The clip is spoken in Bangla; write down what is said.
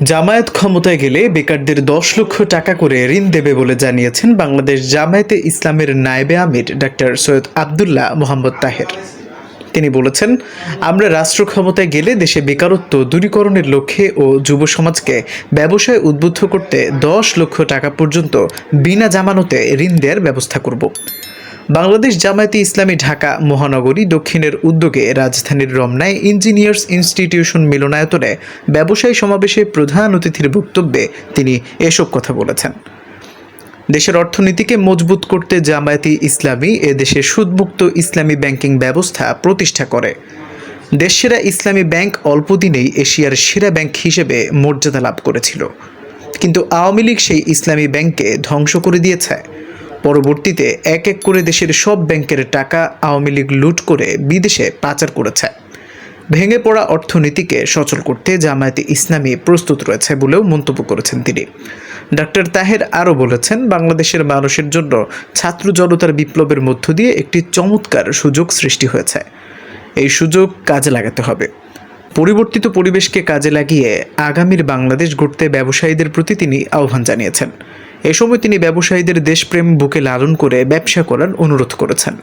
জামায়াত ক্ষমতায় গেলে বেকারদের দশ লক্ষ টাকা করে ঋণ দেবে বলে জানিয়েছেন বাংলাদেশ জামায়াতে ইসলামের নায়েবে আমির ডাক্তার সৈয়দ আবদুল্লাহ মোহাম্মদ তাহের। তিনি বলেছেন, আমরা রাষ্ট্র ক্ষমতায় গেলে দেশে বেকারত্ব দূরীকরণের লক্ষ্যে ও যুব সমাজকে ব্যবসায় উদ্বুদ্ধ করতে দশ লক্ষ টাকা পর্যন্ত বিনা জামানতে ঋণ দেওয়ার ব্যবস্থা করব। বাংলাদেশ জামায়াতে ইসলামী ঢাকা মহানগরী দক্ষিণের উদ্যোগে রাজধানীর রমনায় ইঞ্জিনিয়ার্স ইনস্টিটিউশন মিলনায়তনে ব্যবসায়ী সমাবেশে প্রধান অতিথির বক্তব্যে তিনি এসব কথা বলেছেন। দেশের অর্থনীতিকে মজবুত করতে জামায়াতি ইসলামী এ দেশে সুদমুক্ত ইসলামী ব্যাংকিং ব্যবস্থা প্রতিষ্ঠা করে। দেশসেরা ইসলামী ব্যাংক অল্প দিনেই এশিয়ার সেরা ব্যাংক হিসেবে মর্যাদা লাভ করেছিল। কিন্তু আওয়ামী লীগ সেই ইসলামী ব্যাংককে ধ্বংস করে দিয়েছে। পরবর্তীতে এক এক করে দেশের সব ব্যাংকের টাকা আওয়ামী লীগ লুট করে বিদেশে পাচার করেছে। ভেঙে পড়া অর্থনীতিকে সচল করতে জামায়াতে ইসলামী প্রস্তুত রয়েছে বলেও মন্তব্য করেছেন তিনি। ডক্টর তাহের আরও বলেছেন, বাংলাদেশের মানুষের জন্য ছাত্র জনতার বিপ্লবের মধ্য দিয়ে একটি চমৎকার সুযোগ সৃষ্টি হয়েছে। এই সুযোগ কাজে লাগাতে হবে। পরিবর্তিত পরিবেশকে কাজে লাগিয়ে আগামীর বাংলাদেশ গড়তে ব্যবসায়ীদের প্রতি তিনি আহ্বান জানিয়েছেন। এ সময় তিনি ব্যবসায়ীদের দেশপ্রেম বুকে লালন করে ব্যবসা করার অনুরোধ করেছেন।